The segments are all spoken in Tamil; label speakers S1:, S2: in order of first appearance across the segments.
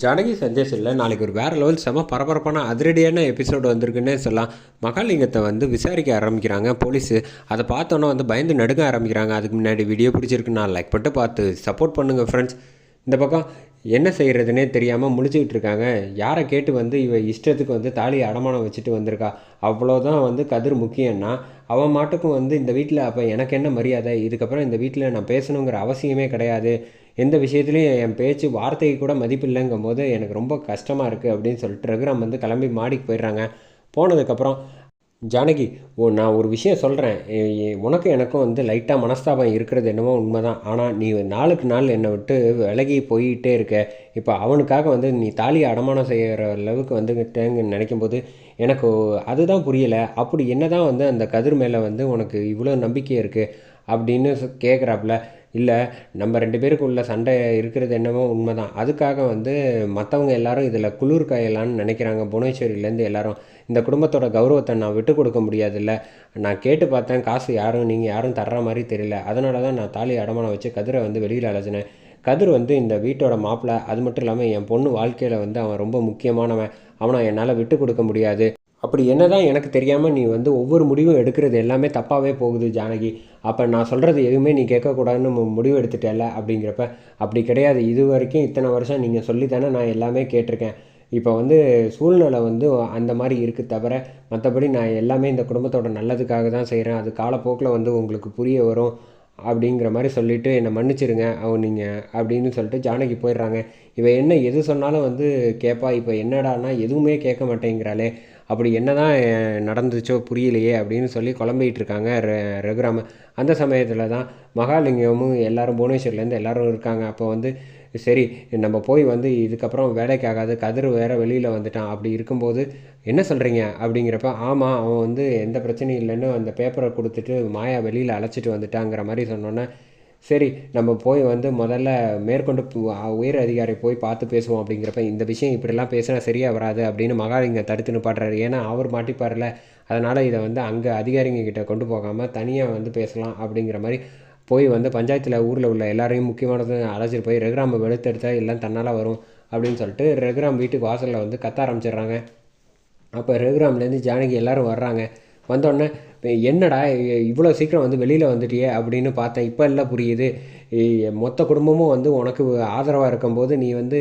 S1: ஜானகி சந்தேஷில் நாளைக்கு ஒரு வேறு லெவல் செம பரபரப்பான அதிரடியான எபிசோடு வந்திருக்குன்னே சொல்லலாம். மகாலிங்கத்தை வந்து விசாரிக்க ஆரம்பிக்கிறாங்க போலீஸு அதை பார்த்தோன்னே வந்து பயந்து நடுங்க ஆரம்பிக்கிறாங்க. அதுக்கு முன்னாடி வீடியோ பிடிச்சிருக்கு நான் லைக் பண்ணிட்டு பார்த்து சப்போர்ட் பண்ணுங்கள் ஃப்ரெண்ட்ஸ் இந்த பக்கம் என்ன செய்கிறதுனே தெரியாமல் முடிச்சுக்கிட்டு இருக்காங்க. யாரை கேட்டு வந்து இவ இஷ்டத்துக்கு வந்து தாலியை அடமானம் வச்சுட்டு வந்திருக்கா? அவ்வளோதான் வந்து கதிர் முக்கியம்னா அவன் மாட்டுக்கும் வந்து இந்த வீட்டில் அப்போ எனக்கு என்ன மரியாதை? இதுக்கப்புறம் இந்த வீட்டில் நான் பேசணுங்கிற அவசியமே கிடையாது. எந்த விஷயத்துலையும் என் பேச்சு வார்த்தைக்கு கூட மதிப்பு இல்லைங்கும் போது எனக்கு ரொம்ப கஷ்டமாக இருக்குது அப்படின்னு சொல்லிட்டு ரகுராம் வந்து கிளம்பி மாடிக்கு போயிடுறாங்க. போனதுக்கப்புறம் ஜானகி ஓ நான் ஒரு விஷயம் சொல்கிறேன் உனக்கு எனக்கும் வந்து லைட்டாக மனஸ்தாபம் இருக்கிறது என்னமோ உண்மைதான். ஆனால் நீ நாளுக்கு நாள் என்னை விட்டு விலகி போயிட்டே இருக்க. இப்போ அவனுக்காக வந்து நீ தாலியை அடமானம் செய்கிற அளவுக்கு வந்துங்கிட்டேங்கன்னு நினைக்கும் போது எனக்கு அதுதான் புரியலை. அப்படி என்ன தான் வந்து அந்த கதிர் மேலே வந்து உனக்கு இவ்வளோ நம்பிக்கை இருக்குது அப்படின்னு கேட்குறாப்புல இல்லை நம்ம ரெண்டு பேருக்கு உள்ள சண்டை இருக்கிறது என்னமோ உண்மைதான். அதுக்காக வந்து மற்றவங்க எல்லாரும் இதில் குளிர் காயலான்னு நினைக்கிறாங்க. புவனேஸ்வரியிலேருந்து எல்லாரும். இந்த குடும்பத்தோட கௌரவத்தை நான் விட்டு கொடுக்க முடியாதுல்ல. நான் கேட்டு பார்த்தேன் காசு யாரும் நீங்கள் யாரும் தர்ற மாதிரி தெரியல. அதனால தான் நான் தாலி அடமானம் வச்சு கதிரை வந்து வெளியில் அழைச்சினேன் கதிர் வந்து இந்த வீட்டோட மாப்பிள்ளை அது மட்டும் இல்லாமல் என் பொண்ணு வாழ்க்கையில் வந்து அவன் ரொம்ப முக்கியமானவன். அவனை என்னால் விட்டு கொடுக்க முடியாது. அப்படி என்ன தான் எனக்கு தெரியாமல் நீ வந்து ஒவ்வொரு முடிவும் எடுக்கிறது எல்லாமே தப்பாகவே போகுது ஜானகி. அப்போ நான் சொல்கிறது எதுவுமே நீ கேட்கக்கூடாதுன்னு முடிவு எடுத்துட்டேல்ல அப்படிங்கிறப்ப அப்படி கிடையாது. இது வரைக்கும் இத்தனை வருஷம் நீங்கள் சொல்லி தானே நான் எல்லாமே கேட்டிருக்கேன். இப்போ வந்து சூழ்நிலை வந்து அந்த மாதிரி இருக்குது தவிர மற்றபடி நான் எல்லாமே இந்த குடும்பத்தோட நல்லதுக்காக தான் செய்கிறேன் அது காலப்போக்கில் வந்து உங்களுக்கு புரிய வரும் அப்படிங்கிற மாதிரி சொல்லிவிட்டு என்னை மன்னிச்சிருங்க. அவன் நீங்கள் அப்படின்னு சொல்லிட்டு ஜானகி போயிடுறாங்க. இவன் என்ன எது சொன்னாலும் வந்து கேட்பா இப்போ என்னடான்னா எதுவுமே கேட்க மாட்டேங்கிறாளே. அப்படி என்ன தான் நடந்துச்சோ புரியலையே அப்படின்னு சொல்லி குழம்பிகிட்டு இருக்காங்க ர- ரகுராம. அந்த சமயத்தில் தான் மகாலிங்கமும் எல்லோரும் புவனேஸ்வர்லேருந்து எல்லாரும் இருக்காங்க. அப்போ வந்து சரி நம்ம போய் வந்து இதுக்கப்புறம் வேலைக்கு ஆகாது கதிர் வேறு வெளியில் வந்துட்டான். அப்படி இருக்கும்போது என்ன சொல்கிறீங்க அப்படிங்கிறப்ப ஆமாம் அவன் வந்து எந்த பிரச்சனையும் இல்லைன்னு அந்த பேப்பரை கொடுத்துட்டு மாயா வெளியில் அழைச்சிட்டு வந்துட்டாங்கிற மாதிரி சொன்னோன்னே சரி நம்ம போய் வந்து முதல்ல மேற்கொண்டு உயர் அதிகாரி போய் பார்த்து பேசுவோம் அப்படிங்கிறப்ப இந்த விஷயம் இப்படிலாம் பேசினா சரியாக வராது அப்படின்னு மகாலிங்க தடுத்து நிப்பாட்டுறாரு. ஏன்னா அவர் மாட்டிப்பார்ல அதனால் இதை வந்து அங்கே அதிகாரிங்க கிட்ட கொண்டு போகாமல் தனியாக வந்து பேசலாம் அப்படிங்கிற மாதிரி போய் வந்து பஞ்சாயத்தில் ஊரில் உள்ள எல்லாரையும் முக்கியமானது அழைச்சிட்டு போய் ரகுராமை வெளுத்தெடுத்தால் எல்லாம் தன்னால் வரும் அப்படின்னு சொல்லிட்டு ரகுராம் வீட்டுக்கு வாசலில் வந்து கத்த ஆரம்பிச்சிடுறாங்க. அப்போ ரகுராம்லேருந்து ஜானகி எல்லோரும் வர்றாங்க. வந்தோடனே என்னடா இவ்வளோ சீக்கிரம் வந்து வெளியில் வந்துட்டியே அப்படின்னு பார்த்தேன் இப்போ எல்லாம் புரியுது. மொத்த குடும்பமும் வந்து உனக்கு ஆதரவாக இருக்கும்போது நீ வந்து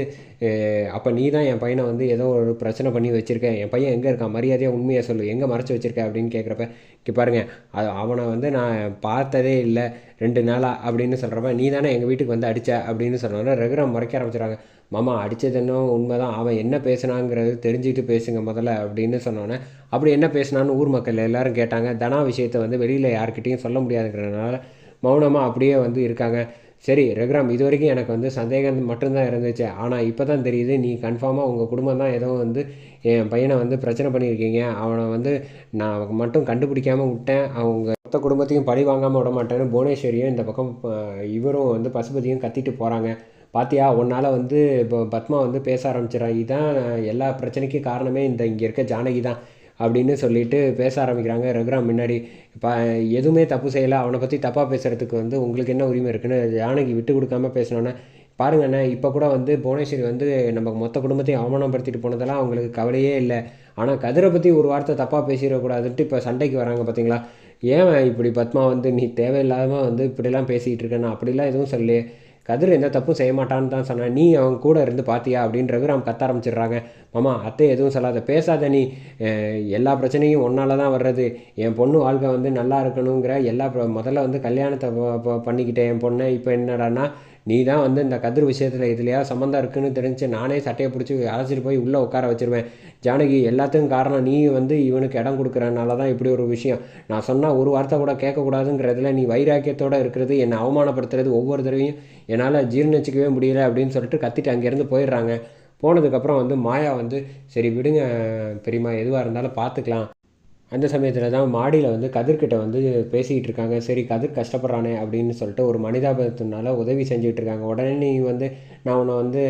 S1: அப்போ நீ தான் என் பையனை வந்து ஏதோ ஒரு பிரச்சனை பண்ணி வச்சுருக்க. என் பையன் எங்கே இருக்கான்? மரியாதையாக உண்மையை சொல்லு. எங்கே மறைச்சி வச்சிருக்க அப்படின்னு கேட்குறப்ப இங்கே பாருங்க அது அவனை வந்து நான் பார்த்ததே இல்லை. ரெண்டு நாளாக அப்படின்னு சொல்கிறப்ப நீ தானே எங்கள் வீட்டுக்கு வந்து அடித்த அப்படின்னு சொன்னோன்னே ரகுராம் மறைக்க ஆரம்பிச்சிடுறாங்க. மாமா அடித்தது என்ன? உண்மை தான் அவன் என்ன பேசுனாங்கிறது தெரிஞ்சுக்கிட்டு பேசுங்க முதல்ல அப்படின்னு சொன்னோன்னே அப்படி என்ன பேசுனான்னு ஊர் மக்கள் எல்லோரும் கேட்டாங்க. தனா விஷயத்தை வந்து வெளியில் யார்கிட்டையும் சொல்ல முடியாதுங்கிறதுனால மௌனமாக அப்படியே வந்து இருக்காங்க. சரி ரகுராம் இது வரைக்கும் எனக்கு வந்து சந்தேகம் மட்டும்தான் இருந்துச்சு. ஆனால் இப்போ தான் தெரியுது நீ கன்ஃபார்மாக உங்கள் குடும்பம் தான் ஏதோ வந்து என் பையனை வந்து பிரச்சனை பண்ணியிருக்கீங்க. அவனை வந்து நான் மட்டும் கண்டுபிடிக்காமல் விட்டேன். அவங்க மொத்த குடும்பத்தையும் பழி வாங்காமல் விட மாட்டேன்னு புவனேஸ்வரியும் இந்த பக்கம் இவரும் வந்து பசுபதியும் கத்திட்டு போகிறாங்க பாத்தியா உன்னால் வந்து இப்போ பத்மா வந்து பேச ஆரம்பிச்சிடறா. இதுதான் எல்லா பிரச்சனைக்கும் காரணமே இந்த இங்கே இருக்க ஜானகி தான். அப்படின்னு சொல்லிட்டு பேச ஆரம்பிக்கிறாங்க. ரகுராம் முன்னாடி இப்போ எதுவுமே தப்பு செய்யலை. அவனை பற்றி தப்பாக பேசுகிறதுக்கு வந்து உங்களுக்கு என்ன உரிமை இருக்குன்னு ஜானகி விட்டு கொடுக்காம பேசினோன்னே பாருங்க இப்போ கூட வந்து புவனேஸ்வரி வந்து நம்ம மொத்த குடும்பத்தையும் அவமானப்படுத்திட்டு போனதெல்லாம் அவங்களுக்கு கவலையே இல்லை. ஆனால் கதிரை பற்றி ஒரு வார்த்தை தப்பாக பேசிடக்கூடாதுன்ட்டு இப்போ சண்டைக்கு வராங்க பார்த்தீங்களா ஏன் இப்படி பத்மா வந்து நீ தேவையில்லாமல் வந்து இப்படிலாம் பேசிகிட்டு இருக்கேன்னா? அப்படிலாம் எதுவும் சொல்லலையே. கதிர் எந்த தப்பும் செய்ய மாட்டான்னு தான் சொன்னேன் நீ அவன் கூட இருந்து பார்த்தியா அப்படின்ற விவரம் கத்த ஆரம்பிச்சிடுறாங்க. மாமா அத்தை எதுவும் சொல்லாத. பேசாத நீ. எல்லா பிரச்சனையும் ஒன்றால் தான் வர்றது. என் பொண்ணு வாழ்க்கை வந்து நல்லா இருக்கணுங்கிற எல்லா முதல்ல வந்து கல்யாணத்தை பண்ணிக்கிட்டேன் என் பொண்ணை. இப்போ என்னடான்னா நீ தான் வந்து இந்த கதிர் விஷயத்தில் இதுலையா சம்மந்தம் இருக்குன்னு தெரிஞ்சு நானே சட்டையை பிடிச்சி அழைச்சிட்டு போய் உள்ளே உட்கார வச்சிருவேன். ஜானகி எல்லாத்துக்கும் காரணம் நீ வந்து இவனுக்கு இடம் கொடுக்குறனால தான் இப்படி ஒரு விஷயம். நான் சொன்னால் ஒரு வார்த்தை கூட கேட்கக்கூடாதுங்கிறதுல நீ வைராக்கியத்தோடு இருக்கிறது என்னை அவமானப்படுத்துறது ஒவ்வொரு தடவையும் என்னால் ஜீர்ணிச்சிக்கவே முடியல அப்படின்னு சொல்லிட்டு கத்திட்டு அங்கேருந்து போயிடுறாங்க. போனதுக்கப்புறம் வந்து மாயா வந்து சரி விடுங்க பெரியம்மா எதுவாக இருந்தாலும் பார்த்துக்கலாம். அந்த சமயத்தில் தான் மாடியில் வந்து கதிர்கிட்ட வந்து பேசிக்கிட்டு இருக்காங்க. சரி கதிர் கஷ்டப்படுறானே அப்படின்னு சொல்லிட்டு ஒரு மனிதாபத்தினால உதவி செஞ்சுட்டு இருக்காங்க. உடனே நீ வந்து நான் உன்னை வந்து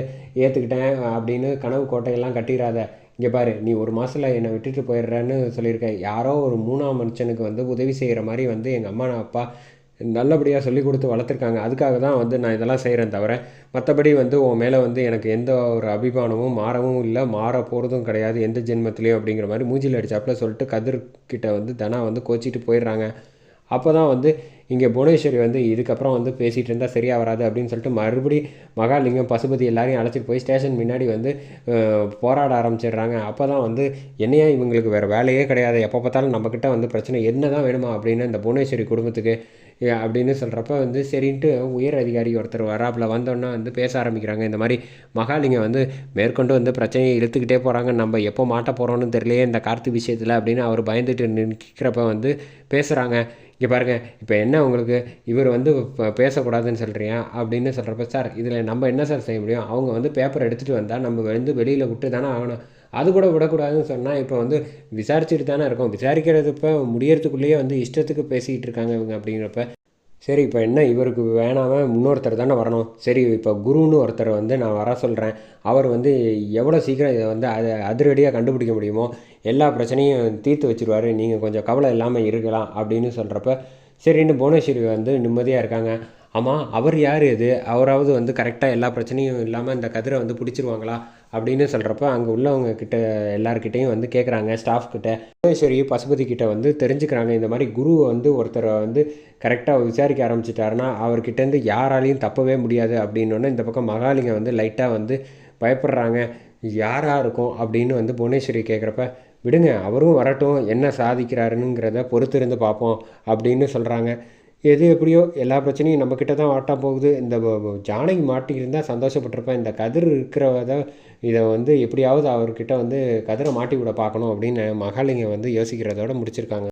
S1: ஏற்றுக்கிட்டேன் அப்படின்னு கனவு கோட்டையெல்லாம் கட்டிடாத இங்கே பாரு நீ ஒரு மாதத்தில் என்னை விட்டுட்டு போயிடுறேன்னு சொல்லியிருக்க. யாரோ ஒரு மூணாம் மனுஷனுக்கு வந்து உதவி செய்கிற மாதிரி வந்து எங்கள் அம்மா நான் அப்பா நல்லபடியாக சொல்லி கொடுத்து வளர்த்துருக்காங்க. அதுக்காக தான் வந்து நான் இதெல்லாம் செய்கிறேன் தவிர மற்றபடி வந்து உன் மேலே வந்து எனக்கு எந்த ஒரு அபிமானமும் மாறவும் இல்லை. மாற போகிறதும் கிடையாது. எந்த ஜென்மத்திலையும் அப்படிங்கிற மாதிரி மூஞ்சில் அடிச்சாப்புல சொல்லிட்டு கதிர்கிட்ட வந்து தனா வந்து கோச்சிட்டு போயிடுறாங்க. அப்போ தான் வந்து இங்கே புவனேஸ்வரி வந்து இதுக்கப்புறம் வந்து பேசிகிட்டு இருந்தால் சரியாக வராது அப்படின்னு சொல்லிட்டு மறுபடி மகாலிங்கம் பசுபதி எல்லாரையும் அழைச்சிட்டு போய் ஸ்டேஷன் முன்னாடி வந்து போராட ஆரம்பிச்சிடுறாங்க. அப்போ தான் வந்து என்னையா இவங்களுக்கு வேறு வேலையே கிடையாது. எப்போ பார்த்தாலும் நம்மக்கிட்ட வந்து பிரச்சனை என்ன தான் வேணுமா அப்படின்னு இந்த புவனேஸ்வரி குடும்பத்துக்கு ஏ, அப்படின்னு சொல்கிறப்ப வந்து சரின்ட்டு உயர் அதிகாரி ஒருத்தர் வராப்புல வந்தோன்னா வந்து பேச ஆரம்பிக்கிறாங்க. இந்த மாதிரி மகாலிங்கம் வந்து மேற்கொண்டு வந்து பிரச்சனையை இழுத்துக்கிட்டே போகிறாங்க நம்ம எப்போ மாட்ட போகிறோன்னு தெரியலையே இந்த கார்த்திக் விஷயத்தில் அப்படின்னு அவர் பயந்துட்டு நிற்கிறப்ப வந்து பேசுகிறாங்க இங்கே பாருங்கள் இப்போ என்ன உங்களுக்கு? இவர் வந்து பேசக்கூடாதுன்னு சொல்கிறியா அப்படின்னு சொல்கிறப்ப சார் இதில் நம்ம என்ன சார் செய்ய முடியும்? அவங்க வந்து பேப்பர் எடுத்துகிட்டு வந்தால் நம்ம வந்து வெளியில் விட்டு தானே ஆகணும். அது கூட விடக்கூடாதுன்னு சொன்னால் இப்போ வந்து விசாரிச்சுட்டு தானே இருக்கோம். விசாரிக்கிறது இப்போ முடியறதுக்குள்ளேயே வந்து இஷ்டத்துக்கு பேசிக்கிட்டு இருக்காங்க இவங்க அப்படிங்கிறப்ப சரி இப்போ என்ன? இவருக்கு வேணாமல் இன்னொருத்தர் தானே வரணும். சரி இப்போ குருன்னு ஒருத்தர் வந்து நான் வர சொல்கிறேன் அவர் வந்து எவ்வளோ சீக்கிரம் இதை வந்து அது அதிரடியாக கண்டுபிடிக்க முடியுமோ எல்லா பிரச்சனையும் தீர்த்து வச்சுருவார். நீங்கள் கொஞ்சம் கவலை இல்லாமல் இருக்கலாம் அப்படின்னு சொல்கிறப்ப சரின்னு புவனேஸ்வரி வந்து நிம்மதியாக இருக்காங்க. ஆமாம் அவர் யார் இது? அவராவது வந்து கரெக்டாக எல்லா பிரச்சனையும் இல்லாமல் இந்த கதிரை வந்து பிடிச்சிருவாங்களா? அப்படின்னு சொல்கிறப்ப அங்கே உள்ளவங்க கிட்ட எல்லாருக்கிட்டையும் வந்து கேட்குறாங்க ஸ்டாஃப் கிட்ட. புவனேஸ்வரி பசுபதி கிட்ட வந்து தெரிஞ்சுக்கிறாங்க. இந்த மாதிரி குரு வந்து ஒருத்தரை வந்து கரெக்டாக விசாரிக்க ஆரம்பிச்சிட்டாருன்னா அவர்கிட்டேருந்து யாராலையும் தப்பவே முடியாது அப்படின்னோடனே இந்த பக்கம் மகாலிங்கம் வந்து லைட்டாக வந்து பயப்படுறாங்க. யாராக இருக்கும் அப்படின்னு வந்து புவனேஸ்வரி கேட்குறப்ப விடுங்க அவரும் வரட்டும் என்ன சாதிக்கிறாருங்கிறத பொறுத்திருந்து பார்ப்போம் அப்படின்னு சொல்கிறாங்க எது எப்படியோ எல்லா பிரச்சனையும் நம்மக்கிட்ட தான் வாட்டா போகுது. இந்த ஜானகி மாட்டியிருந்தால் சந்தோஷப்பட்டிருப்பேன். இந்த கதிர் இருக்கிறத இதை வந்து எப்படியாவது அவர்கிட்ட வந்து கதிரை மாட்டி விட பார்க்கணும் அப்படின்னு மகாலிங்கம் வந்து யோசிக்கிறதோட முடிச்சிருக்காங்க.